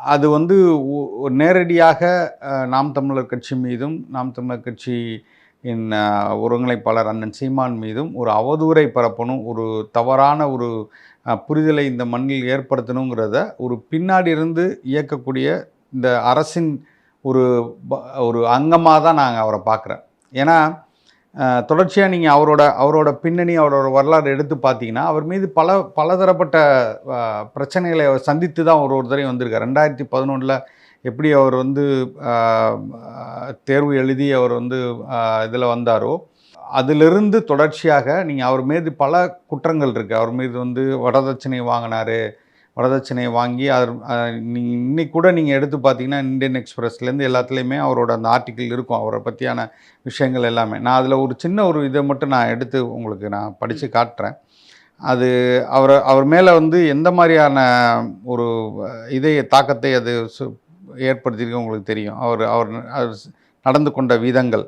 அது வந்து நேரடியாக நாம் தமிழர் கட்சி மீதும் நாம் தமிழர் கட்சி இன் ஒருங்கிணைப்பாளர் அண்ணன் சீமான் மீதும் ஒரு அவதூறை பரப்பணும் ஒரு தவறான ஒரு புரிதலை இந்த மண்ணில் ஏற்படுத்தணுங்கிறத ஒரு பின்னாடி இருந்து இயக்கக்கூடிய இந்த அரசின் ஒரு ப- ஒரு அங்கமாக தான் நாங்கள் அவரை பார்க்குறேன். ஏன்னா தொடர்ச்சியாக நீங்கள் அவரோட அவரோட பின்னணி அவரோட வரலாறு எடுத்து பார்த்தீங்கன்னா அவர் மீது பல பலதரப்பட்ட பிரச்சனைகளை அவர் சந்தித்து தான் ஒரு ஒரு தடவையும் வந்திருக்கார். ரெண்டாயிரத்தி பதினொன்றில் எப்படி அவர் வந்து தேர்வு எழுதி அவர் வந்து இதில் வந்தாரோ அதிலிருந்து தொடர்ச்சியாக நீங்கள் அவர் மீது பல குற்றங்கள் இருக்குது அவர் மீது வந்து வரதட்சணை வாங்கினார். வரதட்சணை வாங்கி அவர் நீங்கள் இன்னைக்கு கூட நீங்கள் எடுத்து பார்த்தீங்கன்னா இந்தியன் எக்ஸ்பிரஸ்லேருந்து எல்லாத்துலேயுமே அவரோட அந்த ஆர்டிக்கிள் இருக்கும் அவரை பற்றியான விஷயங்கள் எல்லாமே. நான் அதில் ஒரு சின்ன ஒரு இதை மட்டும் நான் எடுத்து உங்களுக்கு நான் படித்து காட்டுறேன். அது அவர் அவர் மேலே வந்து எந்த மாதிரியான ஒரு இதை தாக்கத்தை அது ஏற்படுத்தியிருக்கு உங்களுக்கு தெரியும். அவர் அவர் நடந்து கொண்ட விதங்கள்.